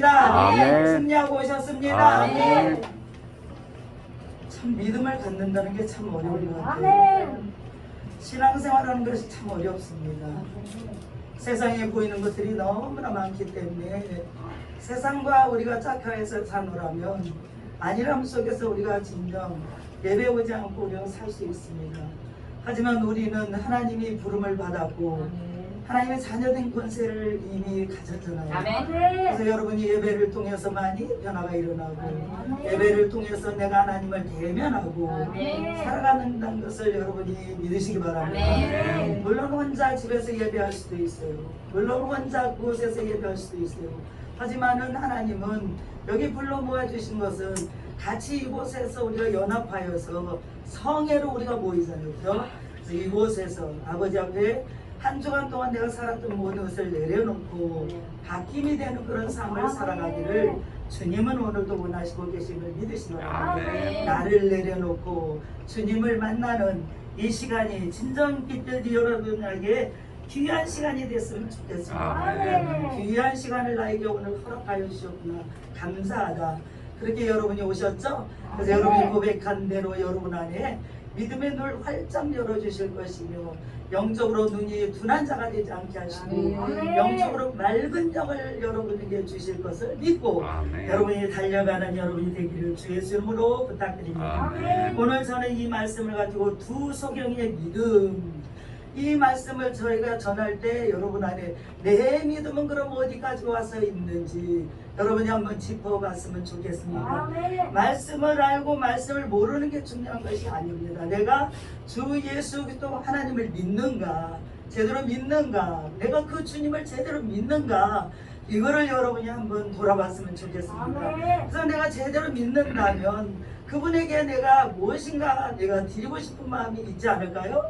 아멘. 승리하고 오셨습니다. 아멘. 참 믿음을 갖는다는 게 참 어려운 것 같아요. 신앙생활하는 것이 참 어렵습니다. 세상에 보이는 것들이 너무나 많기 때문에 세상과 우리가 짝하에서 사노라면 안일함 속에서 우리가 진정 예배 오지 않고 우리가 살 수 있습니다. 하지만 우리는 하나님이 부름을 받았고 하나님의 자녀된 권세를 이미 가졌잖아요. 그래서 여러분이 예배를 통해서 많이 변화가 일어나고 예배를 통해서 내가 하나님을 대면하고 살아가는 것을 여러분이 믿으시기 바랍니다. 물론 혼자 집에서 예배할 수도 있어요. 물론 혼자 그곳에서 예배할 수도 있어요. 하지만은 하나님은 여기 불러 모아 주신 것은 같이 이곳에서 우리가 연합하여서 성회로 우리가 모이잖아요. 그죠? 그래서 이곳에서 아버지 앞에 한 주간 동안 내가 살았던 모든 것을 내려놓고 바뀜이 되는 그런 삶을 살아가기를 주님은 오늘도 원하시고 계심을 믿으시노라. 아멘. 나를 내려놓고 주님을 만나는 이 시간이 진정 빛들이 여러분에게 귀한 시간이 됐으면 좋겠습니다. 아멘. 귀한 시간을 나에게 오늘 허락하여 주셨구나. 감사하다. 그렇게 여러분이 오셨죠? 그래서 여러분이 고백한 대로 여러분 안에 믿음의 눈을 활짝 열어주실 것이며 영적으로 눈이 둔한 자가 되지 않게 하시고 영적으로 맑은 영을 여러분에게 주실 것을 믿고 아멘. 여러분이 달려가는 여러분이 되기를 주 예수 이름으로 부탁드립니다. 아멘. 오늘 저는 이 말씀을 가지고 두 소경의 믿음 이 말씀을 저희가 전할 때 여러분 안에 내 믿음은 그럼 어디까지 와서 있는지 여러분이 한번 짚어봤으면 좋겠습니다. 말씀을 알고 말씀을 모르는 게 중요한 것이 아닙니다. 내가 주 예수 그리스도 하나님을 믿는가 제대로 믿는가 내가 그 주님을 제대로 믿는가 이거를 여러분이 한번 돌아봤으면 좋겠습니다. 그래서 내가 제대로 믿는다면 그분에게 내가 무엇인가 내가 드리고 싶은 마음이 있지 않을까요?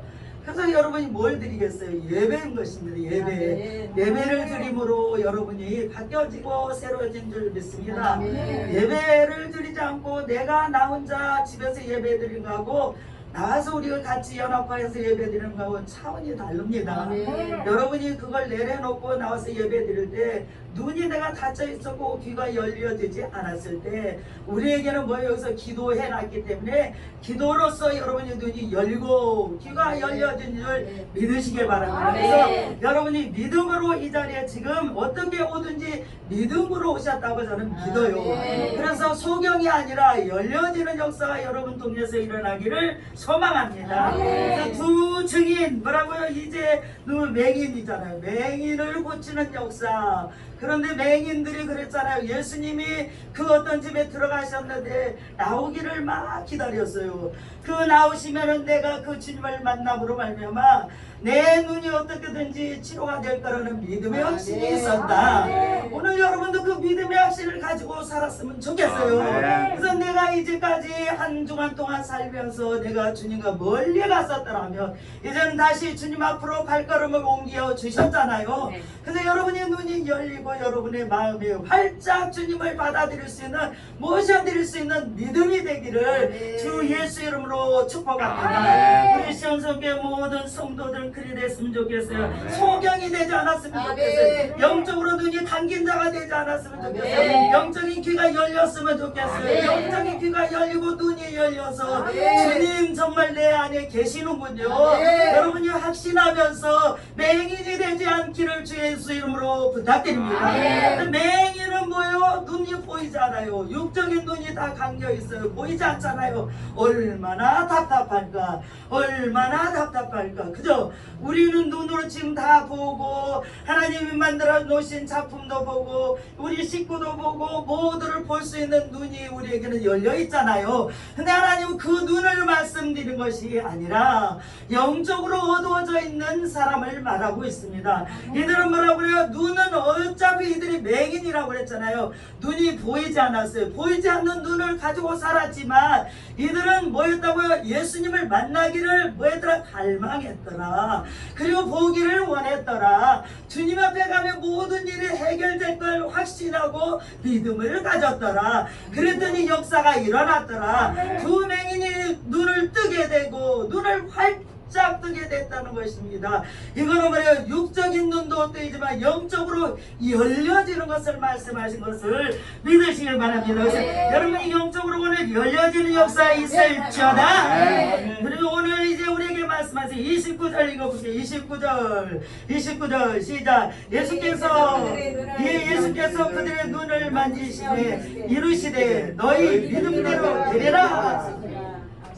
그래서 여러분이 뭘 드리겠어요? 예배인 것입니다. 예배. 예배를 드림으로 여러분이 바뀌어지고 새로워진 줄 믿습니다. 아멘. 예배를 드리지 않고 내가 나 혼자 집에서 예배 드리는 거하고 나와서 우리가 같이 연합하여서 예배 드리는 거하고 차원이 다릅니다. 아멘. 여러분이 그걸 내려놓고 나와서 예배 드릴 때 눈이 내가 닫혀 있었고 귀가 열려지지 않았을 때 우리에게는 뭐 여기서 기도해 놨기 때문에 기도로서 여러분의 눈이 열고 귀가 열려진 줄 믿으시길 바랍니다. 그래서 아멘. 여러분이 믿음으로 이 자리에 지금 어떻게 오든지 믿음으로 오셨다고 저는 믿어요. 아멘. 그래서 소경이 아니라 열려지는 역사가 여러분 통해서 일어나기를 소망합니다. 아멘. 그래서 두 증인 뭐라고요? 이제 누 맹인이잖아요. 맹인을 고치는 역사. 그런데 맹인들이 그랬잖아요. 예수님이 그 어떤 집에 들어가셨는데 나오기를 막 기다렸어요. 그 나오시면은 내가 그 주님을 만남으로 말미암아 내 눈이 어떻게든지 치료가 될 거라는 믿음의 확신이 아멘. 있었다. 아멘. 오늘 여러분도 그 믿음의 확신을 가지고 살았으면 좋겠어요. 아멘. 그래서 내가 이제까지 한 주간 동안 살면서 내가 주님과 멀리 갔었더라면 이제는 다시 주님 앞으로 발걸음을 옮겨 주셨잖아요. 네. 그래서 여러분의 눈이 열리고 여러분의 마음이 활짝 주님을 받아들일 수 있는 모셔드릴 수 있는 믿음이 되기를. 주 예수 이름으로 축복합니다. 아멘. 우리 시원성교회 모든 성도들 그리 됐으면 좋겠어요. 아멘. 소경이 되지 않았으면 아멘. 좋겠어요. 영적으로 눈이 감긴 자가 되지 않았으면 좋겠어요. 아멘. 영적인 귀가 열렸으면 좋겠어요. 아멘. 영적인 귀가 열리고 눈이 열려서 아멘. 주님 정말 내 안에 계시는군요. 아멘. 여러분이 확신하면서 맹인이 되지 않기를 주 예수 이름으로 부탁드립니다. 아멘. 맹인은 뭐예요? 눈이 보이지 않아요. 육적인 눈이 다 감겨 있어요. 보이지 않잖아요. 얼마나 답답할까? 얼 마나 답답할까? 그죠? 우리는 눈으로 지금 다 보고 하나님이 만들어 놓으신 작품도 보고 우리 식구도 보고 모두를 볼 수 있는 눈이 우리에게는 열려 있잖아요. 근데 하나님은 그 눈을 말씀드린 것이 아니라 영적으로 어두워져 있는 사람을 말하고 있습니다. 이들은 뭐라고 그래요? 눈은 어차피 이들이 맹인이라고 그랬잖아요. 눈이 보이지 않았어요. 보이지 않는 눈을 가지고 살았지만 이들은 뭐였다고요? 예수님을 만나기를 뭐였더라? 갈망했더라. 그리고 보기를 원했더라. 주님 앞에 가면 모든 일이 해결될 걸 확신하고 믿음을 가졌더라. 그랬더니 역사가 일어났더라. 두 맹인이 눈을 뜨게 되고 눈을 활 활짝 뜨게 됐다는 것입니다. 이거는 뭐예요? 육적인 눈도 뜨이지만 영적으로 열려지는 것을 말씀하신 것을 믿으시길 바랍니다. 네. 여러분이 영적으로 오늘 열려지는 역사 있을지어다. 네. 그리고 오늘 이제 우리에게 말씀하신 29절 읽어보세요. 29절, 29절 시작. 예수께서 예, 예수께서 그들의 눈을 만지시되 이르시되 너희 믿음대로 되리라.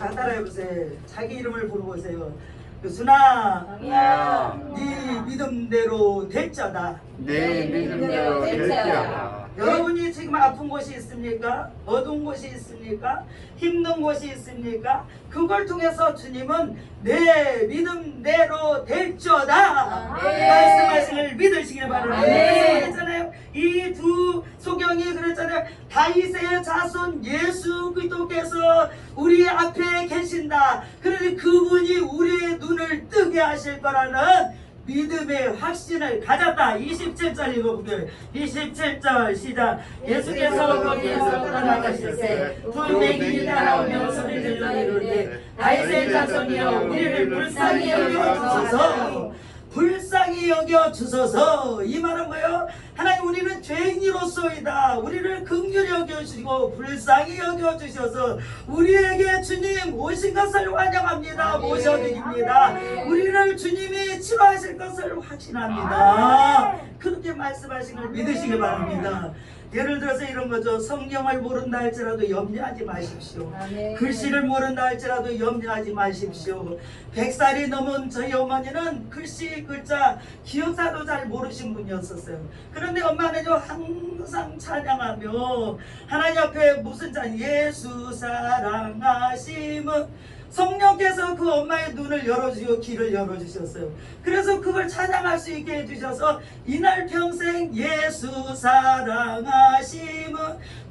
자 따라해보세요. 자기 이름을 부르보세요. 유순아, 네 믿음대로 될자다. 내 믿음대로 될지어다. 여러분이 지금 아픈 곳이 있습니까? 어두운 곳이 있습니까? 힘든 곳이 있습니까? 그걸 통해서 주님은 내 믿음대로 될지어다 네. 말씀하시길 믿으시길 바랍니다. 네. 그랬잖아요. 이 두 소경이 그랬잖아요. 다윗의 자손 예수 그리스도께서 우리 앞에 계신다. 그러니 그분이 우리의 눈을 뜨게 하실 거라는 믿음의 확신을 가졌다. 27절 읽어볼게요. 27절 시작. 예수께서 거기에서 떠나가실 때 불매기 따라오며 소리 질러 이르되 다윗의 자손이여 우리를 불쌍히 여겨 주소서 불쌍히 여겨 주소서. 이 말은 뭐예요? 하나님 우리는 죄인이로소이다. 우리를 긍휼히 여겨 주시고 불쌍히 여겨 주셔서 우리에게 주님 오신 것을 환영합니다. 모셔드립니다. 우리를 주님이 치료하실 것을 확신합니다. 그렇게 말씀하신 걸 믿으시기 바랍니다 예를 들어서 이런 거죠 성경을 모른다 할지라도 염려하지 마십시오 글씨를 모른다 할지라도 염려하지 마십시오. 100살이 넘은 저희 어머니는 글씨, 글자, 기억사도 잘 모르신 분이었었어요. 그런데 엄마는요, 항상 찬양하며, 하나님 앞에 무슨 찬, 예수 사랑하심은 성령께서 그 엄마의 눈을 열어주고 귀를 열어주셨어요. 그래서 그걸 찬양할 수 있게 해주셔서 이날 평생 예수 사랑하심은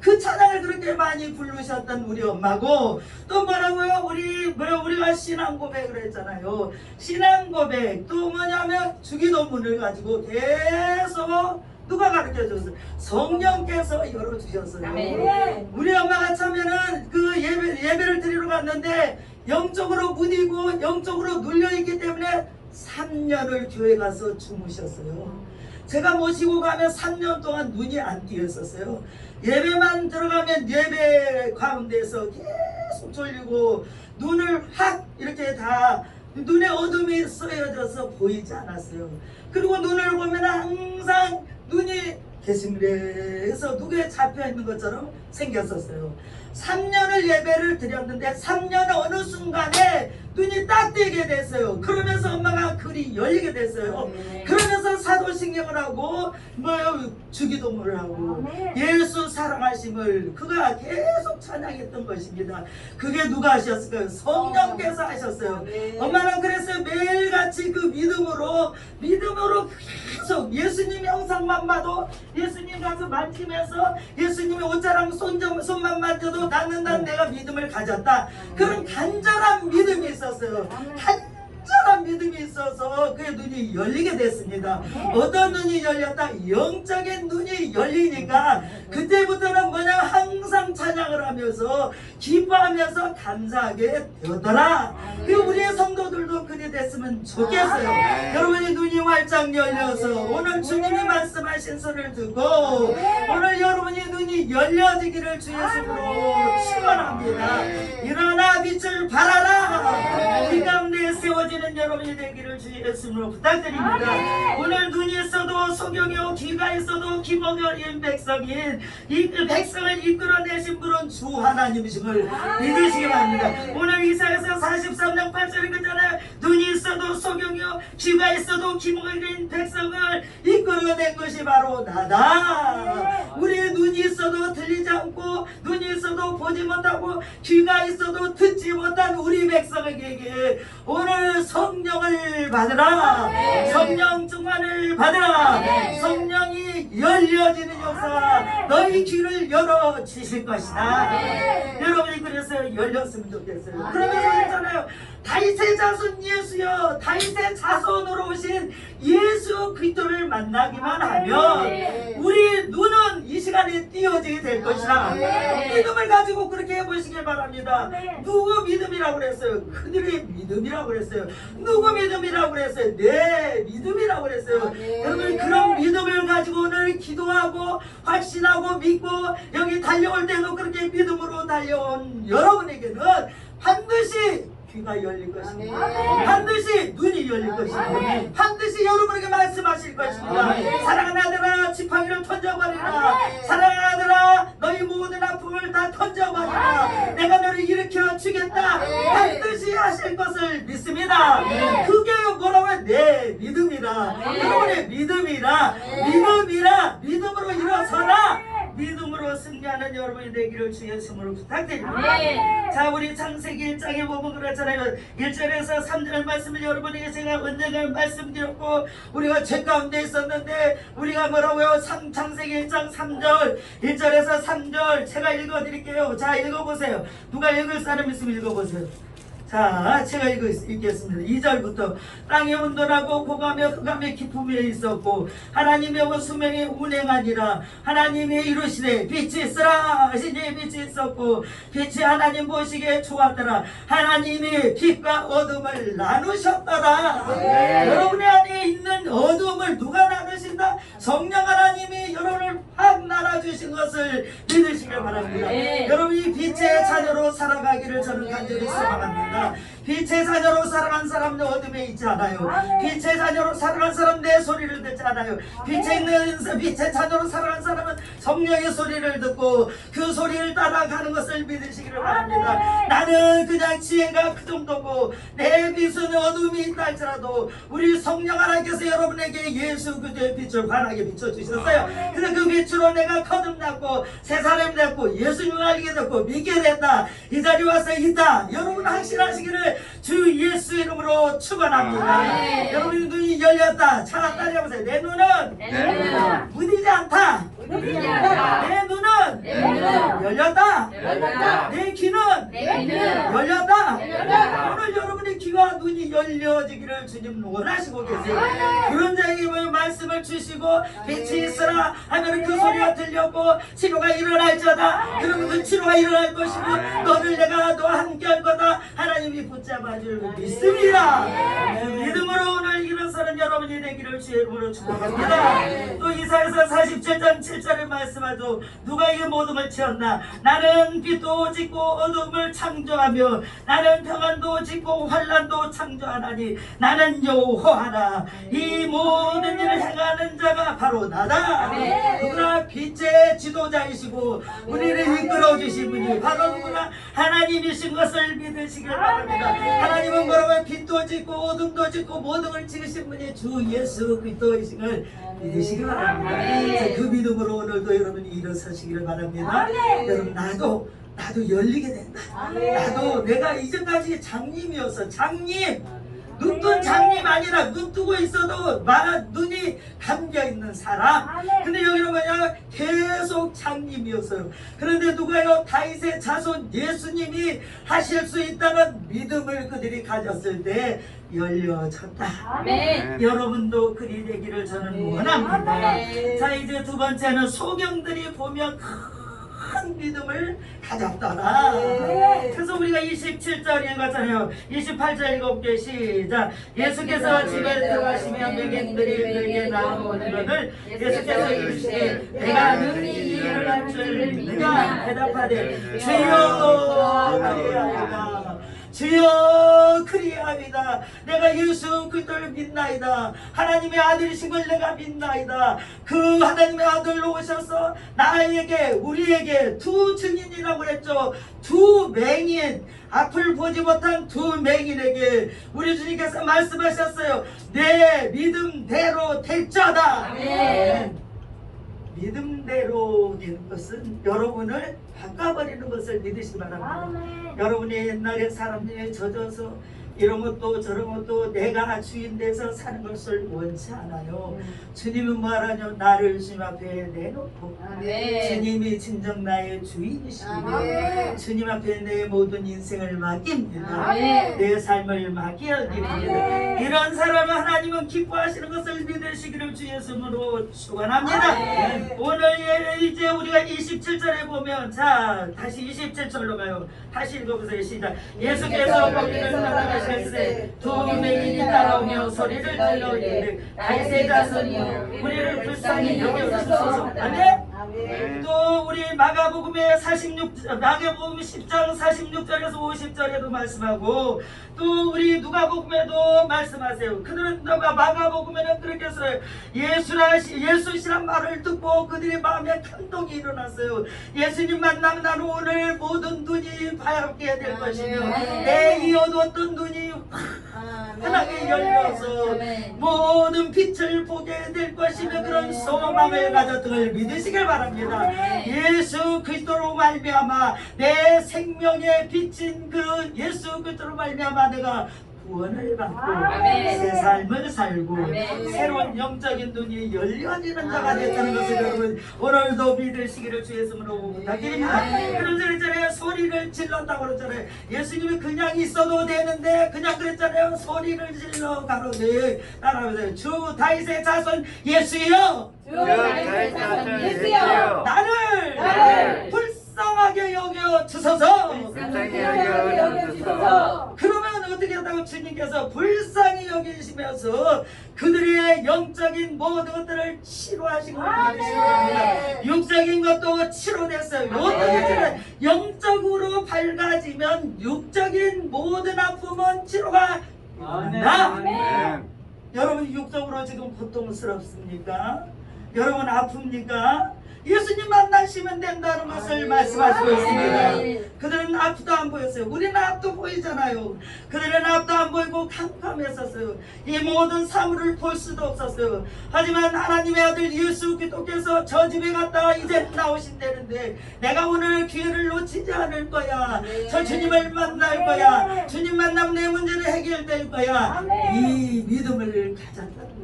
그 찬양을 그렇게 많이 부르셨던 우리 엄마고 또 뭐라고요? 우리 뭐야 우리가 신앙 고백을 했잖아요. 신앙 고백 또 뭐냐면 주기도문을 가지고 계속 누가 가르쳐 줬어요? 성령께서 열어주셨어요. 아멘. 우리 엄마가 참면은 그 예배, 예배를 드리러 갔는데 영적으로 무디고 영적으로 눌려있기 때문에 3년을 교회 가서 주무셨어요. 제가 모시고 가면 3년 동안 눈이 안 띄었었어요. 예배만 들어가면 예배 가운데서 계속 졸리고 눈을 확 이렇게 다 눈에 어둠이 쏘여져서 보이지 않았어요. 그리고 눈을 보면 항상 눈이 개심그래서 누구에 잡혀 있는 것처럼 생겼었어요. 3년을 예배를 드렸는데 3년 어느 순간에 눈이 딱 뜨게 됐어요. 그러면서 엄마가 글이 열리게 됐어요. 그러면서 사도신경을 하고 뭐 주기도문을 하고 예수 사랑하심을 그가 계속 찬양했던 것입니다. 그게 누가 하셨을까요? 성령께서 하셨어요. 엄마는 그래서 매일같이 그 믿음으로 믿음으로 영상만 봐도 예수님 가서 만지면서 예수님의 옷자랑 손, 좀- 손만 만져도 나는 난 내가 믿음을 가졌다. 그런 간절한 믿음이 있었어요. 간 절한 믿음이 있어서 그의 눈이 열리게 됐습니다. 어떤 눈이 열렸다? 영적인 눈이 열리니까 그때부터는 뭐냐 항상 찬양을 하면서 기뻐하면서 감사하게 되더라. 그 우리의 성도들도 그리 됐으면 좋겠어요. 여러분이 눈이 활짝 열려서 오늘 주님이 말씀하신 소리를 듣고 오늘 여러분이 눈이 열려지기를 주 예수로 축원합니다. 일어나 빛을 발하라. 이 가운데 세워지는 여러분 이 되기를 주 예수로 부탁드립니다. 오늘 눈이 있어도 소경이요 귀가 있어도 어린 백성인 이 백성을 이끌어내신 분은 주 하나님이심을 믿으시기 바랍니다. 오늘 이사에서 43장 8절에 그잖아요. 눈이 있어도 소경이요 귀가 있어도 어린 백성을 이끌어낸 것이 바로 나다. 우리의 눈이 있어도 들리지 않고 눈이 있어도 보지 못하고 귀가 있어도 듣지 못한 우리 백성에게 오늘 성령을 받으라. 성령 충만을 받으라. 성령이 열려지는 역사 너희 귀를 열어 주실 것이다. 여러분이 그래서 열렸으면 좋겠어요. 그러면서 있잖아요. 다윗의 자손 예수여 다윗의 자손으로 오신 예수 그리스도를 만나기만 하면 우리 눈은 이 시간에 띄어지게 될 것이다. 믿음을 가지고 그렇게 해보시길 바랍니다. 누구 믿음이라고 그랬어요? 그들의 믿음이라고 그랬어요. 누구 믿음이라고 그랬어요? 내 믿음이라고 그랬어요. 여러분 그런 믿음을 가지고 오늘 기도하고 확신하고 믿고 여기 달려올 때도 그렇게 믿음으로 달려온 여러분에게는 반드시 귀가 열릴 것입니다. 아멘. 반드시 눈이 열릴 것입니다. 아멘. 반드시 여러분에게 말씀하실 것입니다. 아멘. 사랑하는 아들아 지팡이를 던져버리라. 아멘. 사랑하는 아들아 너희 모든 아픔을 다 던져버리라. 아멘. 내가 너를 일으켜 주겠다. 아멘. 반드시 하실 것을 믿습니다. 아멘. 그게 뭐라고 해? 내 믿음이라. 아멘. 여러분의 믿음이라. 아멘. 믿음이라. 믿음으로 일어서라. 믿음으로 승리하는 여러분이 되기를 주의 이름으로 부탁드립니다. 아멘. 자 우리 창세기 1장에 보면 그렇잖아요. 1절에서 3절 말씀을 여러분에게 제가 언젠가 말씀드렸고 우리가 죄 가운데 있었는데 우리가 뭐라고요? 상, 창세기 1장 3절. 1절에서 3절 제가 읽어드릴게요. 자 읽어보세요. 누가 읽을 사람 있으면 읽어보세요 자, 제가 읽, 읽겠습니다. 2절부터 땅에 온도라고 고감에 흑암의 기품에 있었고 하나님의 수명이 운행하니라 하나님이 이루시되 빛이 있으라 하시니 빛이 있었고 빛이 하나님 보시기에 좋았더라 하나님이 빛과 어둠을 나누셨더라 네. 여러분의 안에 있는 어둠을 누가 나누신다? 성령 하나님이 여러분을 확 나눠주신 것을 믿으시길 바랍니다 네. 여러분이 빛의 자녀로 살아가기를 저는 간절히 소망합니다. Yeah. 빛의 자녀로 살아간 사람은 어둠에 있지 않아요. 빛의 자녀로 살아간 사람 내 소리를 듣지 않아요. 빛에 있는 빛의 자녀로 살아간 사람은 성령의 소리를 듣고 그 소리를 따라가는 것을 믿으시기를 바랍니다. 나는 그냥 지혜가 그 정도고 내 빛은 어둠이 있다 할지라도 우리 성령 하나님께서 여러분에게 예수 그리스도의 빛을 환하게 비춰주셨어요. 그래서 그 빛으로 내가 거듭났고 새 사람이 됐고 예수님을 알게 됐고 믿게 됐다. 이 자리에 와서 있다. 여러분 확신하시기를 주 예수 이름으로 축원합니다. 아멘. 여러분 눈이 열렸다. 차 따라해보세요. 내 눈은 내 눈은 무디지 않다. 무디지 않다. 내 눈은 내 눈은 열렸다. 내 귀는 내 귀는 열렸다. 오늘 여러분의 귀와 눈이 열려지기를 주님 원하시고 계세요. 그런 자에게 뭐 말씀을 주시고 빛이 있으라 하면 그 소리가 들렸고 치료가 일어날지어다. 여러분 그 치료가 일어날 것이고 너를 내가 너와 함께할 거다. 하나님이 붙잡아 줄 믿습니다. 믿음으로 오늘 일어서는 여러분이 되기를 주의 이름으로 축복합니다. 또 이사에서 47장 7절을 말씀하죠. 누가 이 모든 걸 지었나? 나는 빛도 짓고 어둠을 창조하며 나는 평안도 짓고 환란도 창조하나니 나는 여호와라. 이 모든 일을 행하는 자가 바로 나다. 누구나 빛의 지도자이시고 우리를 이끌어 주신 분이 바로 누구나 하나님이신 것을 믿으시길 바랍니다. 하나님은 뭐라고 빛도 짓고 어둠도 짓고 모든 걸 지으신 분이 주 예수 그리스도이신 걸 믿으시길 바랍니다. 그 믿음으로 오늘도 여러분이 일어서시기를 바랍니다. 여러분 나도 나도 열리게 된다. 나도 내가 이전까지 장님이었어. 장님. 눈뜬 장님 아니라 눈 뜨고 있어도 말 눈이 감겨 있는 사람. 근데 여기는 뭐냐 계속 장님이었어요. 그런데 누가요 다윗의 자손 예수님이 하실 수 있다는 믿음을 그들이 가졌을 때 열려졌다. 아멘. 여러분도 그리 되기를 저는 원합니다. 아멘. 자 이제 두 번째는 소경들이 보면 큰 믿음을 가졌더라. 네. 그래서 우리가 27절 읽었잖아요. 28절 읽어볼게요. 시작. 예수께서 집에 들어가시면 그에게 나오는 것을 예수께서 이르시되 내가 능히 이해를 할줄 믿느냐 대답하되 주여 그리하리라. 주여 그리하리다. 내가 예수 그리스도를 믿나이다. 하나님의 아들이심을 내가 믿나이다. 그 하나님의 아들로 오셔서 나에게 우리에게 두 증인이라고 그랬죠. 두 맹인. 앞을 보지 못한 두 맹인에게 우리 주님께서 말씀하셨어요. 내 믿음대로 될 자다. 아멘. 믿음대로 되는 것은 여러분을 바꿔버리는 것을 믿으시기 바랍니다. 여러분이 옛날에 사람들이 젖어서 이런 것도 저런 것도 내가 주인 돼서 사는 것을 원치 않아요. 주님은 뭐하라뇨? 나를 주님 앞에 내놓고 아멘. 주님이 진정 나의 주인이십니다. 아멘. 주님 앞에 내 모든 인생을 맡깁니다. 아멘. 내 삶을 맡겨드립니다. 아멘. 이런 사람을 하나님은 기뻐하시는 것을 믿으시기를 주 예수님으로 축원합니다. 아멘. 오늘 예- 이제 우리가 27절에 보면 자 다시 27절로 가요. 다시 읽어보세요. 시작. 예수께서 거기를 나아가시 되두 맹인이 따라오며 소리를 질러 이르되 다윗의 자손이여 우리를 불쌍히 여겨주소서. 아멘. 아멘. 또 우리 마가복음의 46 마가복음 10장 46절에서 50절에도 말씀하고 또 우리 누가복음에도 말씀하세요. 그들은 누가 마가복음에는 그렇게 써요. 예수라 예수시란 말을 듣고 그들의 마음에 감동이 일어났어요. 예수님 만나면 나는 오늘 모든 눈이 밝게 될 것이며. 내 이어뒀던 눈이 환하게 열려서. 모든 빛을 보게 될 것이며 그런 소망을 가졌음을 믿으시길 바랍니다. 예수 그리스도로 말미암아 내 생명에 비친 그 예수 그리스도로 말미암아 내가 구원을 받고 아멘. 새 삶을 살고 아멘. 새로운 영적인 눈이 열려지는 자가 됐다는 것을 여러분 오늘도 믿으시기를 주 예수님으로 부탁드립니다. 그런 절 있잖아요. 소리를 질렀다고 그랬잖아요. 예수님이 그냥 있어도 되는데 그냥 그랬잖아요. 소리를 질러 가로되 따라하세요. 주 다윗의 자손 예수여 주 다윗의 자손 예수여 나를 나를 불쌍 하게 여겨 주소서. 불쌍히 여겨 여겨 주소서. 그러면 어떻게 한다고 주님께서 불쌍히 여기시면서 그들의 영적인 모든 것들을 치료하신 걸 믿으시랍니다. 육적인 것도 치료됐어요. 어떻게 영적으로 밝아지면 육적인 모든 아픔은 치료가 된다. 여러분 육적으로 지금 고통스럽습니까? 여러분 아픕니까? 예수님 만나시면 된다는 것을 말씀하시고 있습니다. 그들은 앞도 안 보였어요. 우리는 앞도 보이잖아요. 그들은 앞도 안 보이고 캄캄했었어요. 이 모든 사물을 볼 수도 없었어요. 하지만 하나님의 아들 예수 그리스도께서 저 집에 갔다가 이제 나오신다는데 내가 오늘 기회를 놓치지 않을 거야. 저 주님을 만날 거야. 주님 만나면 내 문제는 해결될 거야. 이 믿음을 것입니다.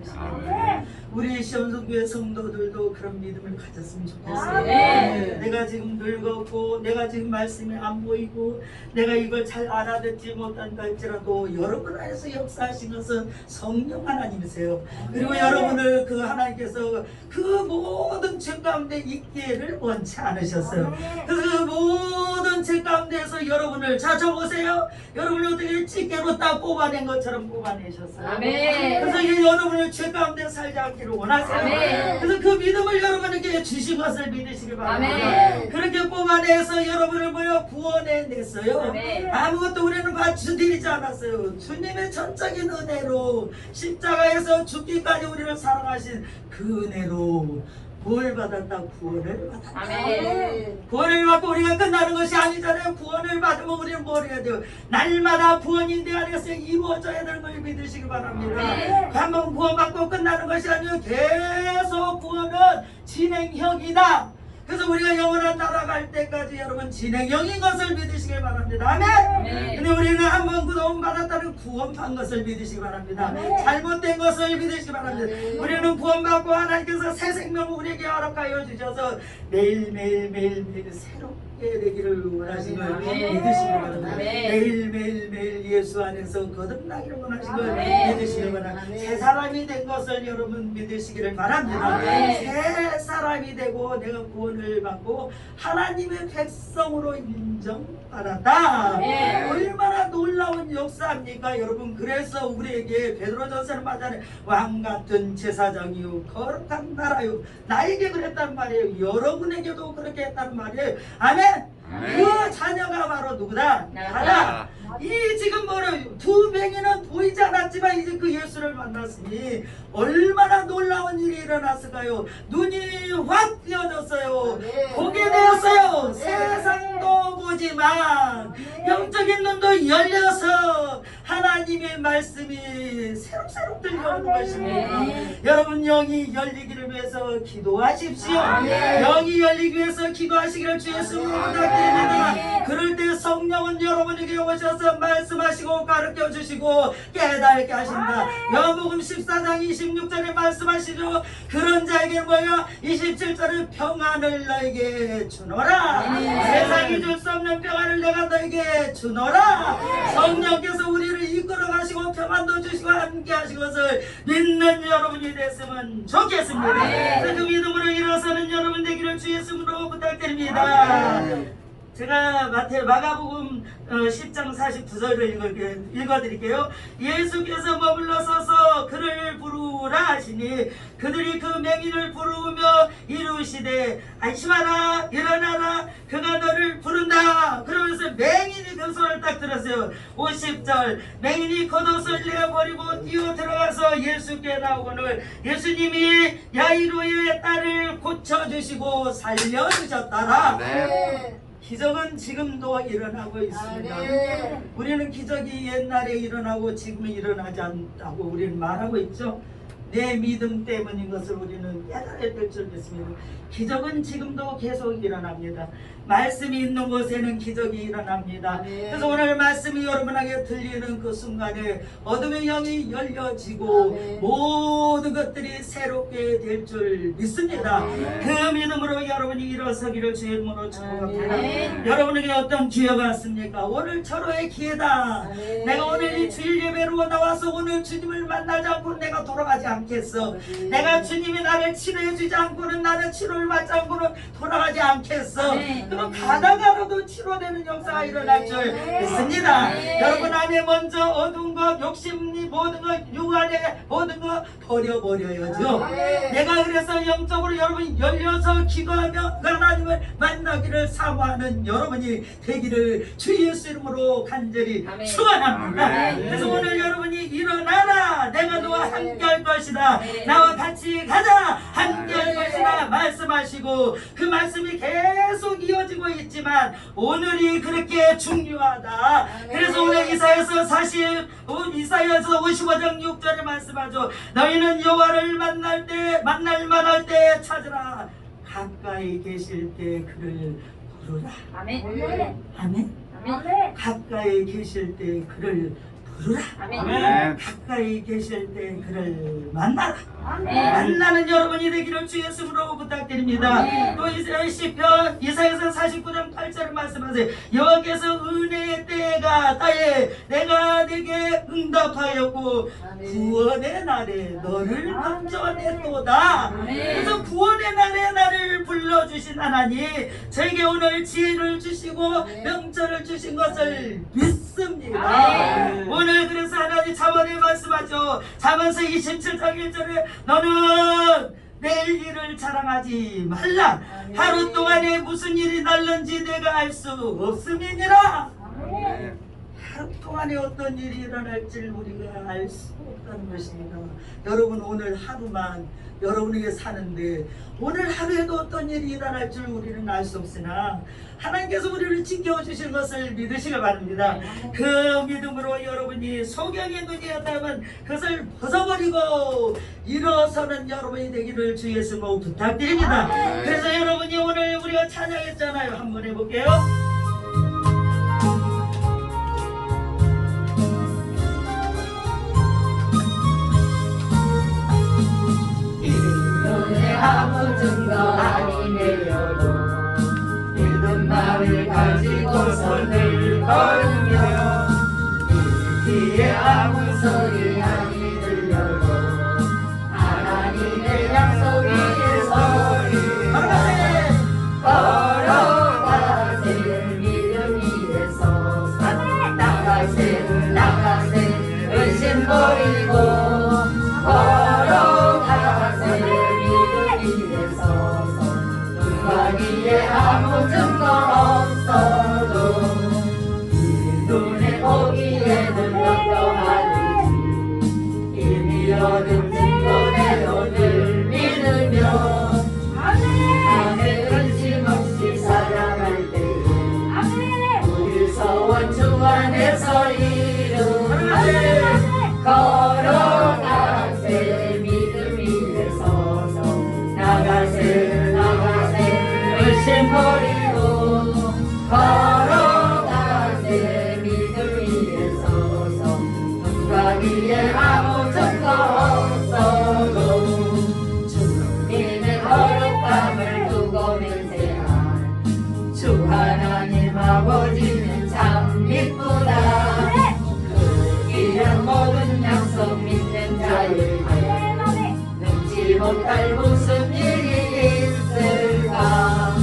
우리 시험성교회 성도들도 그런 믿음을 가졌으면 좋겠어요. 아멘. 내가 지금 늙었고 내가 지금 말씀이 안 보이고 내가 이걸 잘 알아듣지 못한다 할지라도 여러분 안에서 역사하신 것은 성령 하나님이세요. 그리고 여러분을 그 하나님께서 그 모든 죄 가운데 있기를 원치 않으셨어요. 그래서 그 모든 죄 가운데서 여러분을 자 저보세요. 여러분을 어떻게 집게로 딱 뽑아낸 것처럼 뽑아내셨어요. 아멘. 그래서 이 여러분을 죄 가운데 살지 않기를 원하세요. 아멘. 그래서 그 믿음을 여러분에게 주신 것을 믿으시기 바랍니다. 아멘. 그렇게 뽑아내서 여러분을 뭐요 구원해 냈어요. 아멘. 아무것도 우리는 받쳐드리지 않았어요. 주님의 전적인 은혜로 십자가에서 죽기까지 우리를 사랑하신 그 은혜로 뭘 받았다 구원을 받았다. 아멘. 구원을 받고 우리가 끝나는 것이 아니잖아요. 구원을 받으면 우리는 뭘 해야 돼요? 날마다 구원이 내 안에서 이루어져야 되는 걸 믿으시기 바랍니다. 아멘. 한번 구원받고 끝나는 것이 아니고 계속 구원은 진행형이다. 그래서 우리가 영원한 나라 갈 때까지 여러분 진행형인 것을 믿으시길 바랍니다. 아멘. 한번 구원 받았다는 구원한 것을 믿으시기 바랍니다. 아멘. 잘못된 것을 믿으시기 바랍니다. 아멘. 우리는 구원받고 하나님께서 새 생명을 우리에게 허락하여 주셔서 매일 매일 매일 매일 새롭게 되기를 원하시는 걸 아멘. 믿으시기 바랍니다. 아멘. 매일 매일 매일 예수 안에서 거듭나기를. 믿으시기 바랍니다. 아멘. 새 사람이 된 것을 여러분 믿으시기를 바랍니다. 아멘. 새 사람이 되고 내가 구원을 받고 하나님의 백성으로 인정받았다. 얼마나 놀라운 역사입니까 여러분 그래서 우리에게 베드로전서는 말하는 왕 같은 제사장이요 거룩한 나라요 나에게 그랬단 말이에요 여러분에게도 그렇게 했단 말이에요 아멘 아멘. 그 자녀가 바로 누구다 나다. 나다 이 지금 뭐를 두 뱅이는 보이지 않았지만 이제 그 예수를 만났으니 얼마나 놀라운 일이 일어났을까요 눈이 확 띄어졌어요 아멘. 보게 되었어요 아멘. 세상도 보지만 영적인 눈도 열려서 하나님의 말씀이 새록새록 들려오는 것입니다. 네. 여러분 영이 열리기를 위해서 기도하십시오. 네. 영이 열리기 위해서 기도하시기를 주 예수님으로 부탁드립니다. 네. 그럴 때 성령은 여러분에게 오셔서 말씀하시고 가르쳐 주시고 깨닫게 하신다. 여복음 14장 26절에 말씀하시죠. 그런 자에게 뭐야? 27절에 평안을 너에게 주노라. 네. 세상이 줄 수 없는 평안을 내가 너에게 주노라. 성령께서 우리를 가시고 평안도 주시고 함께 하신 것을 믿는 여러분이 됐으면 좋겠습니다. 네. 그래서 그 믿음으로 일어서는 여러분 되기를 주 예수님으로 부탁드립니다. 제가 마태 마가복음 어, 10장 49절을 읽어, 읽어 드릴게요. 예수께서 머물러 서서 그를 부르라 하시니 그들이 그 맹인을 부르며 이루시되 안심하라 일어나라 그가 너를 부른다 그러면서 맹인이 그 손을 딱 들었어요 50절 맹인이 겉옷을 내어버리고 뛰어 들어가서 예수께 나오거늘 예수님이 야이로의 딸을 고쳐주시고 살려주셨다라 네. 기적은 지금도 일어나고 있습니다. 아, 네. 우리는 기적이 옛날에 일어나고 지금은 일어나지 않다고 우리는 말하고 있죠. 내 믿음 때문인 것을 우리는 깨달아야 될 줄 믿습니다. 기적은 지금도 계속 일어납니다. 말씀이 있는 곳에는 기적이 일어납니다. 네. 그래서 오늘 말씀이 여러분에게 들리는 그 순간에 어둠의 영이 열려지고 네. 모든 것들이 새롭게 될 줄 믿습니다. 네. 그 믿음으로 여러분이 일어서기를 주의 이름으로 축복합니다. 네. 여러분에게 어떤 기회가 왔습니까? 오늘 철호의 기회다. 네. 내가 오늘 이 주일 예배로 나와서 오늘 주님을 만나지 않고 내가 돌아가지 않겠어. 내가 주님이 나를 치료해 주지 않고는 나는 치료를 받지 않고는 돌아가지 않겠어. 네. 그럼 가다가라도 치료되는 역사가 일어날 줄 네. 믿습니다. 네. 여러분 안에 먼저 어두운 것, 욕심이 모든 것, 육 안에 모든 것 버려버려야죠. 네. 내가 그래서 영적으로 여러분 열려서 기도하며 하나님을 만나기를 사모하는 여러분이 되기를 주 예수 이름으로 간절히 아멘. 축원합니다. 아멘. 그래서 오늘 여러분이 일어나라. 내가 너와 네. 함께할 것이다. 네. 나와 같이 가자. 함께할 네. 것이다. 말씀하시고 그 말씀이 계속 이어지고 있지만 오늘이 그렇게 중요하다. 아멘. 그래서 오늘 이사에서 40 어, 이사야서 55장 6절에 말씀하죠. 너희는 여호와를 만날 때 만날 만할 때 찾으라. 가까이 계실 때 그를 부르라. 아멘. 아멘. 아멘. 가까이 계실 때 그를 부르라. 아멘. 아멘. 가까이 계실 때 그를 만나라. 아멘. 만나는 여러분이 되기를 주 예수로 부탁드립니다. 또 이사야 시편 이사야서 49장 8절을 말씀하세요. 여호와께서 은혜의 때가 따에 내가 내게 응답하였고. 구원의 날에 너를. 아멘. 그래서 구원의 날에 나를 불러주신 하나님 저에게 오늘 지혜를 주시고. 명철을 주신 것을 믿습니다. 오늘 그래서 하나님 자언에 말씀하죠. 자언서 27장 1절에 너는 내일 일을 자랑하지 말라. 아멘. 하루 동안에 무슨 일이 날는지 내가 알 수 없음이니라. 하루 동안에 어떤 일이 일어날지 우리가 알 수 없다는 것입니다. 여러분 오늘 하루만 여러분에게 사는데 오늘 하루에도 어떤 일이 일어날 줄 우리는 알 수 없으나 하나님께서 우리를 지켜주실 것을 믿으시길 바랍니다. 그 믿음으로 여러분이 소경의 눈이 었다면 그것을 벗어버리고 일어서는 여러분이 되기를 주 예수로 부탁드립니다. 그래서 여러분이 오늘 우리가 찬양했잖아요. 한번 해볼게요. 아버지는 참 믿구나 그 귀한 모든 약속 믿는 자에게 능지 못할 무슨 일이 있을까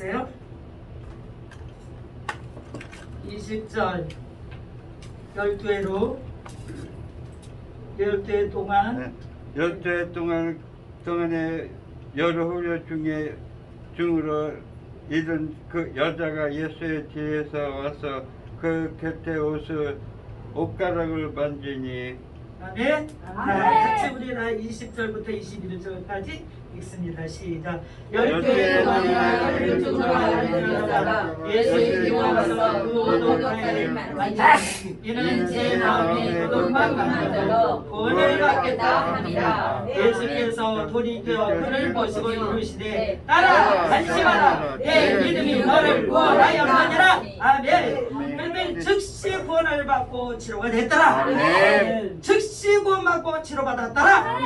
보세요. 20절. 12회로. 12회 동안. 열대 동안 동안에 여러 후려 중에 중으로 이런 그 여자가 예수의 뒤에서 와서 그 곁에 옷을 옷가락을 만지니 아멘. 자, 같이 우리 다 20절부터 21절까지 읽습니다. 시작. 열두의 동안이나 열두 중으로 하는 여자가 예수의 뒤에 와서 그 옷가락을 만지니 이는 제 마음에 그것만 만들어 구원을 받겠다 합니다. 예수께서 돌이켜 그를 보시고 이르시되 따라 안심하라. 내 믿음이 너를 구원하였느니라. 아멘. 그런데 즉시 구원을 받고 치료가 됐더라. 즉시 구원받고 치료받았더라.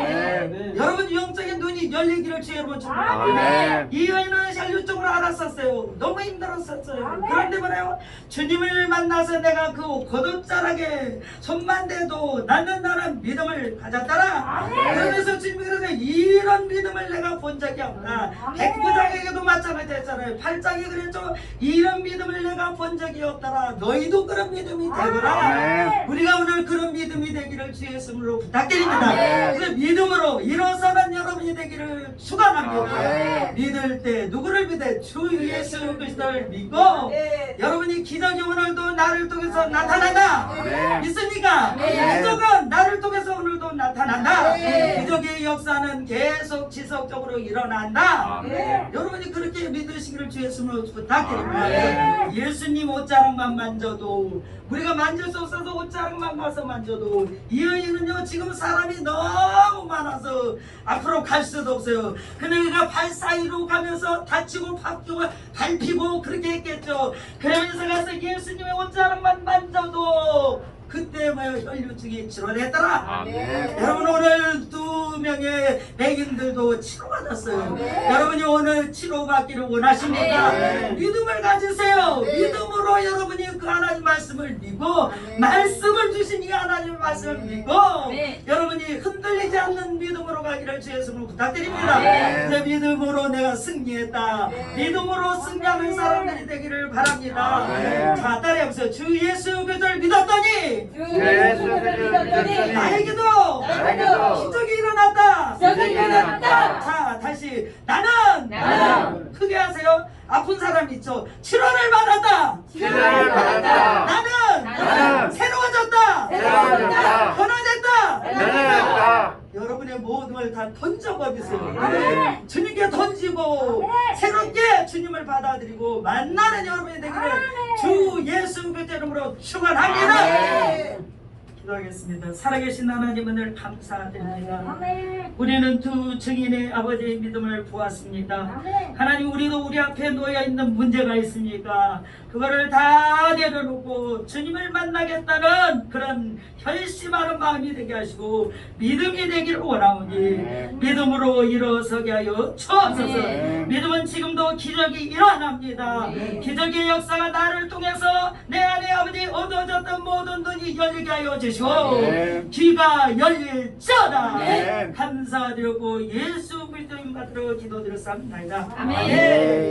여러분 영적인 열리기를 주의 여러분 축복합니다 아멘. 이 여인은 혈류증으로 알았었어요. 너무 힘들었었어요. 그런데 뭐래요? 주님을 만나서 내가 그 거듭자락에 손만 대도 낫는다는 믿음을 가졌더라. 그러면서 주님이 그래서 이런 믿음을 내가 본 적이 없다. 백부장에게도 마찬가지였잖아요. 팔장이 그랬죠. 이런 믿음을 내가 본 적이 없더라. 너희도 그런 믿음이 되거라. 아멘. 우리가 오늘 그런 믿음이 되기를 주의 이름으로 부탁드립니다. 아멘. 그래서 믿음으로 일어서는 여러분이 되기 를 축원합니다. 아멘. 믿을 때 누구를 믿어? 주 예수 그리스도를 믿고 여러분이 기적이 오늘도 나를 통해서 나타난다. 아멘. 믿습니까? 아멘. 기적은 나를 통해서 오늘도 나타난다. 아멘. 기적의 역사는 계속 지속적으로 일어난다. 아멘. 여러분이 그렇게 믿으시기를 주 예수님으로 부탁드립니다. 아멘. 예수님 옷자락만 만져도 우리가 만질 수 없어서 옷자락만 가서 만져도 이 여인은요 지금 사람이 너무 많아서 앞으로 갈수 도 없어요. 그러니까 발 사이로 가면서 다치고 팍고 밟히고 그렇게 했겠죠. 그러면서 가서 예수님의 옷자락만 만져도 그때 뭐 혈류증이 치료됐더라. 아멘. 여러분 오늘 두 명의 백인들도 치료받았어요. 여러분이 오늘 치료받기를 원하십니까? 네. 믿음을 가지세요. 믿음으로 여러분이 그 하나님 말씀을 믿고 말씀을 주신 이 하나님 말씀을 믿고 네. 여러분이 흔들리지 않는 믿음으로 가기를 주 예수님으로 부탁드립니다. 네. 내 믿음으로 내가 승리했다. 믿음으로 승리하는 사람들이 되기를 바랍니다. 네. 자 따라해보세요. 주 예수 그리스도를 믿었더니 예수 나에게도 나에게도 기적이 일어났다. 기적이 일어났다. 자 다시 나는 나는 크게 하세요. 아픈 사람 있죠. 치료를 받았다. 치료를 받았다. 나는 나는 새로워졌다. 새로워졌다. 여러분의 모든 걸다 던져버리세요. 아멘. 주님께 던지고 새롭게 주님을 받아들이고 만나는 여러분이 되기를 주 예수 그리스도 이름으로 축원합니다. 기도하겠습니다. 살아계신 하나님 은혜를 감사드립니다. 우리는 두 증인의 아버지의 믿음을 보았습니다. 하나님 우리도 우리 앞에 놓여 있는 문제가 있으니까 그거를 다 내려놓고 주님을 만나겠다는 그런 결심하는 마음이 되게 하시고 믿음이 되기를 원하오니. 믿음으로 일어서게 하여 주옵소서. 믿음은 지금도 기적이 일어납니다. 기적의 역사가 나를 통해서 내 안에 아버지 어두워졌던 모든 눈이 열리게 하여 주시 고 아멘. 귀가 열릴지어다 아멘. 감사드리고 예수 그리스도 이름 받들어 기도드렸습니다 아멘. 아멘.